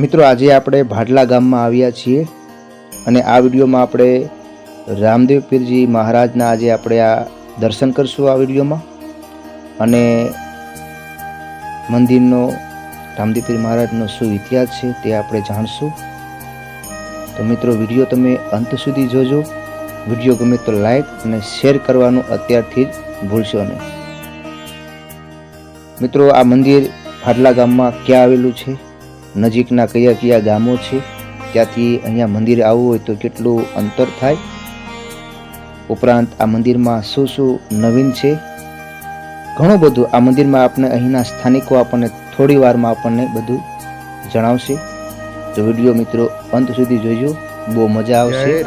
મિત્રો, આજે આપણે ભાડલા ગામમાં આવ્યા છીએ અને આ વિડીયોમાં આપણે રામદેવ પીરજી મહારાજના આજે આપણે આ દર્શન કરશું આ વિડીયોમાં. અને મંદિરનો, રામદેવ પીર મહારાજનો શું ઇતિહાસ છે તે આપણે જાણશું. તો મિત્રો, વીડિયો તમે અંત સુધી જોજો. વીડિયો ગમે તો લાઈક અને શેર કરવાનું અત્યારથી જ ભૂલશો નહીં. મિત્રો, આ મંદિર ભાડલા ગામમાં ક્યાં આવેલું છે? નજીકના કયા કયા ગામો છે? ત્યાંથી અહીંયા મંદિરે આવવું હોય તો કેટલું અંતર થાય? ઉપરાંત આ મંદિરમાં શું શું નવીન છે? ઘણું બધું આ મંદિરમાં આપણે અહીંના સ્થાનિકો આપણને થોડી વારમાં આપણને બધું જણાવશે. તો વીડિયો મિત્રો અંત સુધી જોજો. બહુ મજા આવશે.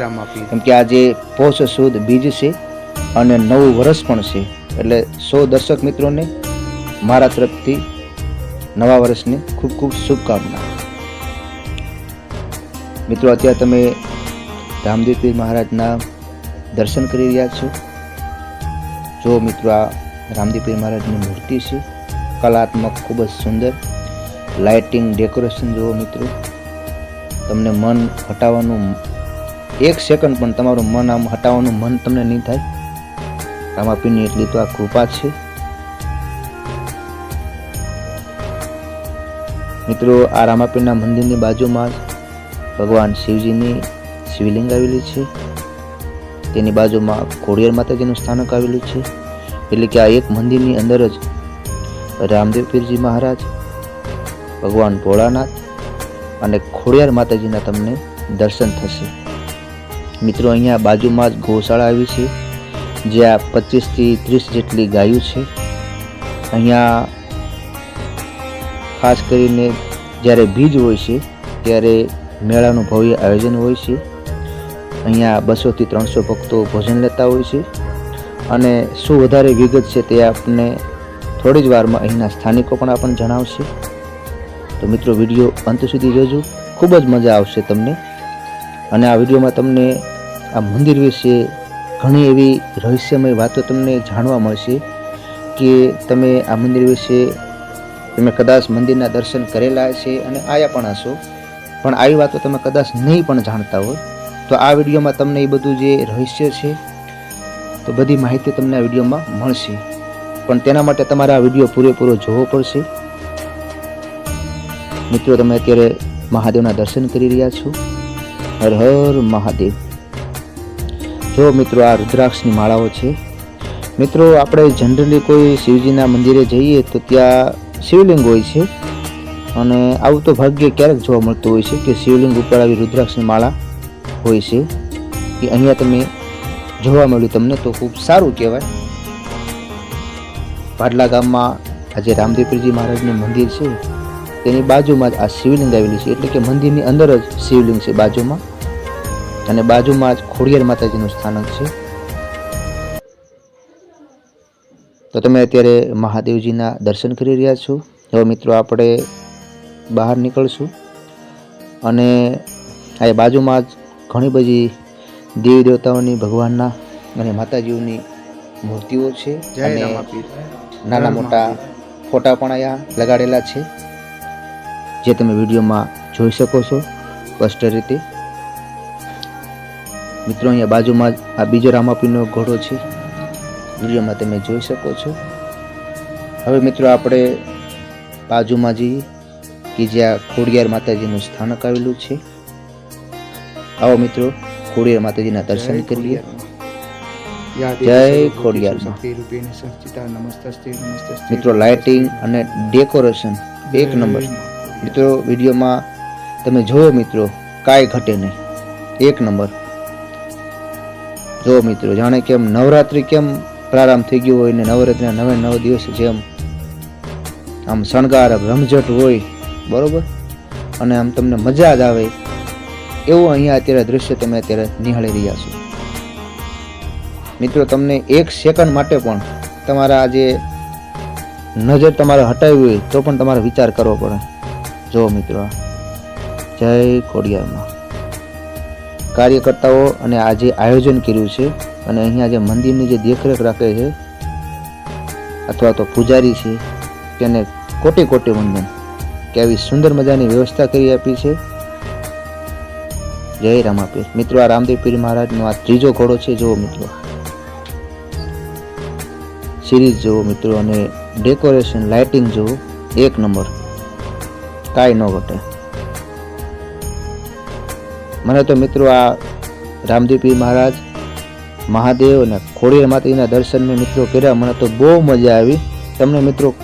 કેમ કે આજે પોષ સુદ બીજ છે અને નવું વર્ષ પણ છે. એટલે સો દર્શક મિત્રોને મારા તરફથી નવા વર્ષની ખૂબ ખૂબ શુભકામના. મિત્રો, અત્યારે તમે રામદેવપીર મહારાજના દર્શન કરી રહ્યા છો. જો મિત્રો, આ રામદેવપીર મહારાજની મૂર્તિ છે, કલાત્મક, ખૂબ જ સુંદર, લાઇટિંગ, ડેકોરેશન જુઓ મિત્રો. તમને મન હટાવવાનું એક સેકન્ડ પણ તમારું મન આમ હટાવવાનું મન તમને નહીં થાય. રામાપીરની એટલી તો આ કૃપા છે. મિત્રો, આ રામાપીરના મંદિરની બાજુમાં ભગવાન શિવજીની શિવલિંગ આવેલી છે. તેની બાજુમાં ખોડિયાર માતાજીનું સ્થાનક આવેલું છે. એટલે કે આ એક મંદિરની અંદર જ રામદેવ પીરજી મહારાજ, ભગવાન ભોળાનાથ અને ખોડિયાર માતાજીના તમને દર્શન થશે. મિત્રો, અહીંયા બાજુમાં જ ગૌશાળા આવી છે. જ્યાં પચીસથી ત્રીસ જેટલી ગાયો છે. અહીંયા ખાસ કરીને જ્યારે બીજ હોય છે, ત્યારે મેળાનું ભવ્ય આયોજન હોય છે. અહીંયા બસોથી ત્રણસો ભક્તો ભોજન લેતા હોય છે. અને શું વધારે વિગત છે તે આપને થોડી જ વારમાં અહીંના સ્થાનિકો પણ આપણને જણાવશે. તો મિત્રો, વીડિયો અંત સુધી જોજો. ખૂબ જ મજા આવશે તમને. અને આ વિડીયોમાં તમને આ મંદિર વિશે ઘણી એવી રહસ્યમય વાતો તમને જાણવા મળશે કે તમે આ મંદિર વિશે તમે કદાચ મંદિરના દર્શન કરેલા છે અને આયા પણ હશો. પણ આવી વાતો તમે કદાચ નહીં પણ જાણતા હોય. તો આ વિડીયોમાં તમને એ બધું જે રહસ્ય છે, તો બધી માહિતી તમને આ વિડીયોમાં મળશે. પણ તેના માટે તમારે આ વીડિયો પૂરેપૂરો જોવો પડશે. મિત્રો, તમે અત્યારે મહાદેવના દર્શન કરી રહ્યા છો. હર હર મહાદેવ. જો મિત્રો, આ રુદ્રાક્ષની માળાઓ છે. મિત્રો, આપણે જનરલી કોઈ શિવજીના મંદિરે જઈએ તો ત્યાં શિવલિંગ હોય છે. અને આવું તો ભાગ્ય ક્યારેક જોવા મળતું હોય છે કે શિવલિંગ ઉપર આવી રુદ્રાક્ષની માળા હોય છે. કે અહીંયા તમે જોવા મળ્યું તમને તો ખૂબ સારું કહેવાય. પાટલા ગામમાં આજે રામદેવપીરજી મહારાજનું મંદિર છે. તેની બાજુમાં જ આ શિવલિંગ આવેલી છે. એટલે કે મંદિરની અંદર જ શિવલિંગ છે બાજુમાં. અને બાજુમાં જ ખોડિયાર માતાજીનું સ્થાનક છે. તો તમે અત્યારે મહાદેવજીના દર્શન કરી રહ્યા છો. હવે મિત્રો આપણે બહાર નીકળશું. અને આ બાજુમાં જ ઘણી બધી દેવી દેવતાઓની ભગવાનના અને માતાજીઓની મૂર્તિઓ છે. અને નાના મોટા ફોટા પણ અહીંયા લગાડેલા છે. જે તમે વિડીયોમાં જોઈ શકો છો સ્પષ્ટ રીતે. મિત્રો અહીંયા બાજુમાં જ આ બીજો રામાપીનો ઘોડો છે. વિડીયોમાં તમે જોઈ શકો છો. હવે મિત્રો આપણે બાજુમાં જઈએ કે જ્યાં ખોડિયાર માતાજીનું સ્થાનક આવેલું છે. આવો મિત્રો ખોડિયાર માતાજીના દર્શન કરીએ. જય ખોડિયાર મિત્રો લાઇટિંગ અને ડેકોરેશન એક નંબર. મિત્રો વિડીયોમાં તમે જોયો મિત્રો કાંઈ ઘટે નહીં. એક નંબર. જો મિત્રો જાણે કેમ નવરાત્રિ કેમ પ્રારંભ થઈ ગયો હોય ને નવરાત્રિના નવે નવ દિવસ જેમ આમ શણગાર, રમઝટ હોય, બરોબર? અને આમ તમને મજા જ આવે. એવું અહીંયા અત્યારે દૃશ્ય તમે અત્યારે નિહાળી રહ્યા છો. મિત્રો, તમને એક સેકન્ડ માટે પણ તમારા જે નજર તમારે હટાવી હોય તો પણ તમારે વિચાર કરવો પડે. જો મિત્રો, જય ખોડિયારમાં કાર્યકર્તાઓ અને આ જે આયોજન કર્યું છે અને અહીંયા જે મંદિરની જે દેખરેખ રાખે છે, અથવા તો પૂજારી છે, તેને કોટી કોટી વંદન કે આવી સુંદર મજાની વ્યવસ્થા કરી આપી છે. જય રામાપીર. મિત્રો, આ રામદેવ પીર મહારાજનો આ ત્રીજો ઘોડો છે, જુઓ મિત્રો. સિરીઝ જુઓ મિત્રો, અને ડેકોરેશન, લાઇટિંગ જુઓ, એક નંબર. કાંઈ ન ઘટે. મને તો મિત્રો આ રામદેવ પીર મહારાજ મહાદેવ અને ખોડિયાર માતાજીના દર્શન મેં મિત્રો કર્યા. મને તો બહુ મજા આવી. તમને મિત્રો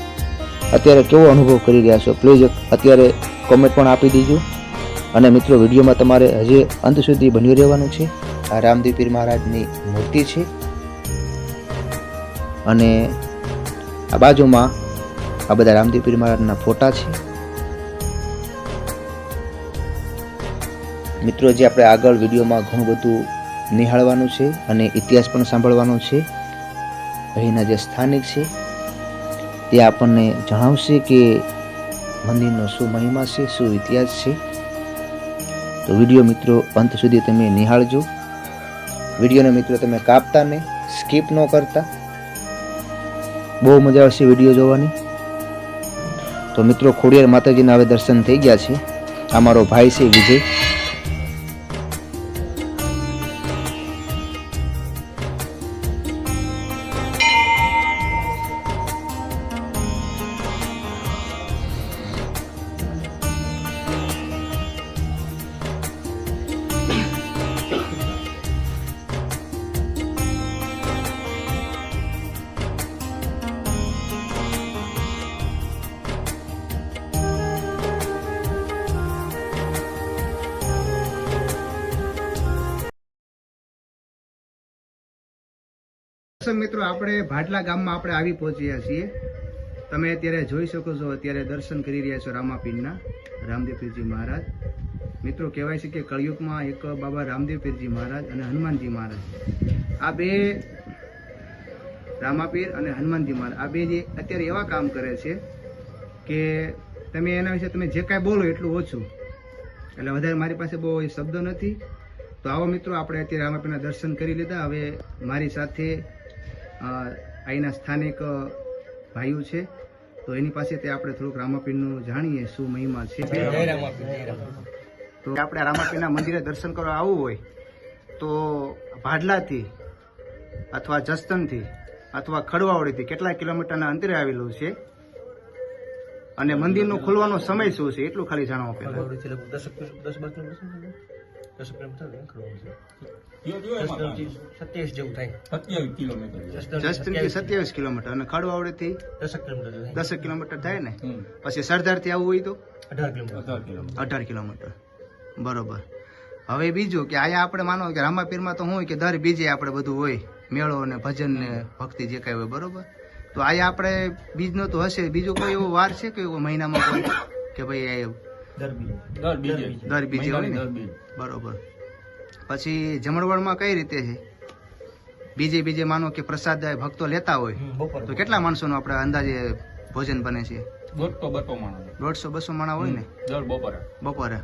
અત્યારે કેવો અનુભવ કરી રહ્યા છો? પ્લીઝ અત્યારે કોમેન્ટ પણ આપી દીજો. અને મિત્રો, વિડીયોમાં તમારે હજી અંત સુધી બની રહેવાનું છે. આ રામદેવ પીર મહારાજની મૂર્તિ છે. અને આ બાજુમાં આ બધા રામદેવ પીર મહારાજના ફોટા છે. મિત્રો, જે આપણે આગળ વિડીયોમાં ઘણું બધું નિહાળવાનું છે અને ઇતિહાસ પણ સાંભળવાનો છે. અહીંના જે સ્થાનિક છે તે આપણને જણાવશે કે મંદિરનો શું મહિમા છે, શું ઇતિહાસ છે. તો વીડિયો મિત્રો, અંત સુધી તમે નિહાળજો. વિડીયોને મિત્રો, તમે કાપતા નહીં, સ્કીપ ન કરતા. બહુ મજા આવશે વીડિયો જોવાની. તો મિત્રો, ખોડિયાર માતાજીના હવે દર્શન થઈ ગયા છે. આ મારો ભાઈ છે વિજય. મિત્રો, આપણે ભાટલા ગામમાં આપણે આવી પહોંચ્યા છીએ. તમે અત્યારે જોઈ શકો છો, અત્યારે દર્શન કરી રહ્યા છો રામાપીરના રામદેવ પીરજી મહારાજ. મિત્રો, કહેવાય છે કે કળિયુગમાં એક બાબા રામદેવ પીરજી મહારાજ અને હનુમાનજી મહારાજ. આ બે રામાપીર અને હનુમાનજી મહારાજ, આ બે જે અત્યારે એવા કામ કરે છે કે તમે એના વિશે તમે જે કાંઈ બોલો એટલું ઓછું. એટલે વધારે મારી પાસે બહુ એ શબ્દો નથી. તો આવો મિત્રો, આપણે અત્યારે રામાપીરના દર્શન કરી લીધા. હવે મારી સાથે અહીંના સ્થાનિક ભાઈઓ છે. તો એની પાસેથી આપણે થોડુંક રામાપીરનું જાણીએ શું મહિમા છે. તો આપણે રામાપીરના મંદિરે દર્શન કરવા આવવું હોય તો ભાડલાથી અથવા જસ્તનથી અથવા ખડવાવડીથી કેટલા કિલોમીટરના અંતરે આવેલું છે? અને મંદિરનો ખુલવાનો સમય શું છે? એટલું ખાલી જાણવા પહેલા. સત્યાવીસ જેવું થાય સત્યાવીસ કિલોમીટર અને કિલોમીટર થાય દસેક કિલોમીટર થાય ને. પછી સરદારથી આવવું હોય તો અઢાર કિલોમીટર અઢાર કિલોમીટર બરોબર હવે બીજું કે અહીંયા આપણે માનો કે રામાપીરમાં તો શું હોય કે દર બીજે આપણે બધું હોય મેળો ને ભજન ને ભક્તિ જે કાંઈ હોય બરોબર તો અહીંયા આપણે બીજનો તો હશે બીજો કોઈ એવો વાર છે કે એવો મહિનામાં કોઈ કે ભાઈ દર બીજે. દર બીજે. હોય ને? બરોબર. પછી જમણવડમાં કઈ રીતે છે? બીજે બીજે માનો કે પ્રસાદ ભક્તો લેતા હોય તો કેટલા માણસોનું આપણે અંદાજે ભોજન બને છે? દોઢસો બસો માણા હોય ને? દર બપોરે. બપોરે.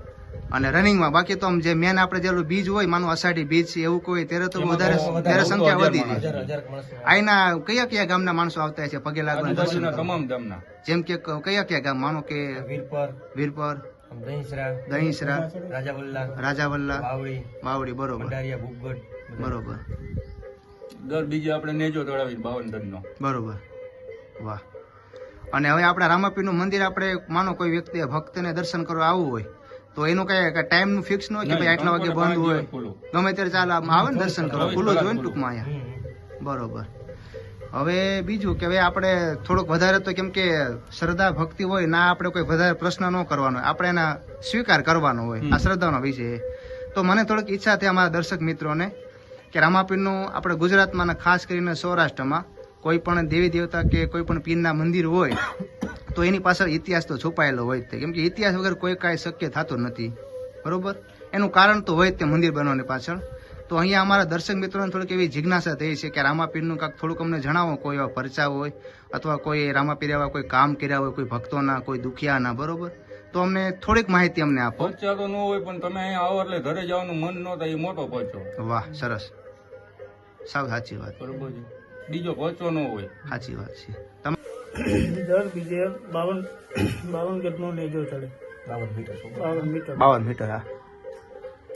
અને રનિંગમાં બાકી તો આમ જે મેન આપણે જેલું બીજ હોય માનો અષાઢી બીજ છે એવું કોઈ ત્યારે તો વધારે ત્યારે સંખ્યા વધી. જાય. અહીંના કયા કયા ગામના માણસો આવતા છે? પગે લાગવા દર્શન તમામ ગામના. જેમ કે કયા કયા ગામ? માનો કે વીરપર. વીરપર. દહીંસરા રાજાવલ્લા રાજાવલ્લા માવડી માવડી બરોબર. ભંડારિયા ભૂપગઢ બરોબર. દર બીજો આપણે નેજો ચડાવી બાવન નો બરોબર. વાહ. અને હવે આપણા રામાપીરનું મંદિર આપણે માનો કોઈ વ્યક્તિ ભક્તને દર્શન કરવા આવવું હોય તો એનું કઈ ટાઈમનું ફિક્સ ન હોય કે ભાઈ આટલા વાગે બંધ હોય. ગમે ત્યારે ચાલ આવે ને દર્શન કરવા. ખુલ્લો જ હોય ને ટૂંકમાં અહીંયા. બરોબર. હવે બીજું કે હવે આપણે થોડુંક વધારે તો કેમ કે શ્રદ્ધા ભક્તિ હોય ના આપણે કોઈ વધારે પ્રશ્ન ન કરવાનો હોય. આપણે એના સ્વીકાર કરવાનો હોય આ શ્રદ્ધાનો વિષય તો મને થોડીક ઈચ્છા થઈ અમારા દર્શક મિત્રોને કે રામાપીરનું આપણે ગુજરાતમાં ખાસ કરીને સૌરાષ્ટ્રમાં કોઈ પણ દેવી દેવતા કે કોઈ પણ પીરના મંદિર હોય તો એની પાછળ ઇતિહાસ તો છુપાયેલો હોય તે. કેમ કે ઇતિહાસ વગર કોઈ કાંઈ શક્ય થતું નથી. બરોબર? એનું કારણ તો હોય તે મંદિર બનવાની પાછળ. તો અહીંયા અમારા દર્શક મિત્રોને થોડીક એવી જિજ્ઞાસા થઈ છે કે રામાપીરનું કાંક થોડુંક અમને જણાવો કોઈ એવા પરચા હોય અથવા કોઈ રામાપીર એવા કોઈ કામ કર્યા હોય કોઈ ભક્તોના કોઈ દુખિયાના બરોબર? તો અમને થોડીક માહિતી અમને આપો. પરચા તો ન હોય પણ તમે અહીંયા આવો એટલે ઘરે જવાનું મન ન થાય એ મોટો પરચો. વાહ સરસ. સાવ સાચી વાત. બરોબર છે. બીજો પરચો ન હોય. સાચી વાત છે. તમે દર બીજે બાવન બાવન ગેટનો લેજો ચડે. બાવન મીટર. બાવન મીટર. બાવન મીટર હા.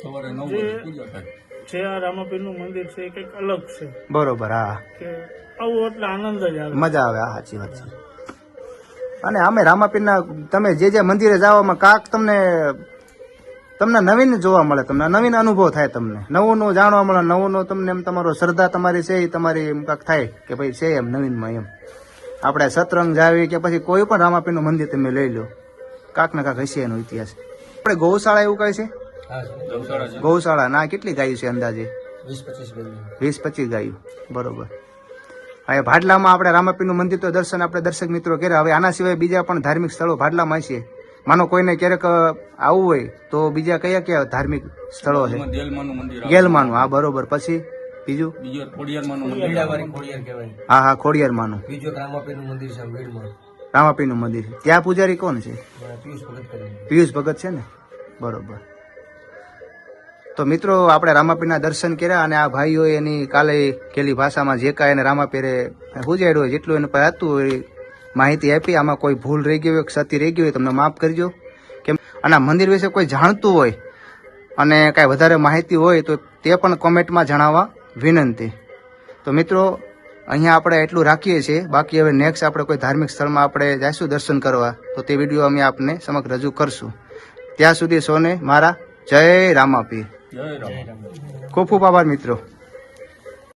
સવારે નવ વાગે પૂજા થાય. છે આ રામાપીરનું મંદિર છે એ કંઈક અલગ છે. બરોબર હા. કે આવું એટલે આનંદ જ આવે. મજા આવે આ સાચી વાત છે. અને અમે રામાપીરના તમે જે જે મંદિરે જાવામાં કાક તમને તમને નવીન જોવા મળે તમને નવીન અનુભવ થાય તમને. નવું નવું જાણવા મળે નવું નવું તમને એમ તમારો શ્રદ્ધા તમારી છે એ તમારી એમ કાંક થાય કે ભાઈ છે એમ નવીનમાં એમ. આપણે સતરંગ જાવી કે પછી કોઈ પણ રામાપીરનું મંદિર તમે લઈ લો. કાંક ને કાંક હશે એનો ઇતિહાસ. આપણે ગૌશાળા એવું કહે છે? ગૌશાળા. ના કેટલી ગાયું છે અંદાજે? વીસ પચીસ ગયું. બરોબર. હવે ભાડલામાં આપણે રામાપીનું મંદિર તો દર્શન આપણે દર્શક મિત્રો કર્યા. હવે આના સિવાય બીજા પણ ધાર્મિક સ્થળો ભાડલામાં છે. માનો કોઈને ક્યારેક આવવું હોય તો બીજા કયા કયા ધાર્મિક સ્થળો છે? ગેલમાનું હા બરોબર. પછી બીજું? હા હા ખોડિયારમાનું. રામાપીનું મંદિર છે આમ વીડમાં રામાપીરનું મંદિર ત્યાં પૂજારી કોણ છે? પિયુષ ભગત છે ને? બરોબર. તો મિત્રો, આપણે રામાપીરના દર્શન કર્યા અને આ ભાઈઓએ એની કાલે કેલી ભાષામાં જે કાંઈ એને રામાપીરે ઉજાડ્યું હોય, જેટલું એને પાસે હતું એ માહિતી આપી. આમાં કોઈ ભૂલ રહી ગઈ હોય ક્ષતિ રહી ગઈ હોય, તમને માફ કરજો. કેમ? અને મંદિર વિશે કોઈ જાણતું હોય અને કાંઈ વધારે માહિતી હોય તો તે પણ કોમેન્ટમાં જણાવવા વિનંતી. તો મિત્રો, અહીંયા આપણે એટલું રાખીએ છીએ. બાકી હવે નેક્સ્ટ આપણે કોઈ ધાર્મિક સ્થળમાં આપણે જઈશું દર્શન કરવા. તો તે વીડિયો અમે આપને સમક્ષ રજૂ કરશું. ત્યાં સુધી સોને મારા જય રામાપીર. ખૂબ ખૂબ આભાર મિત્રો.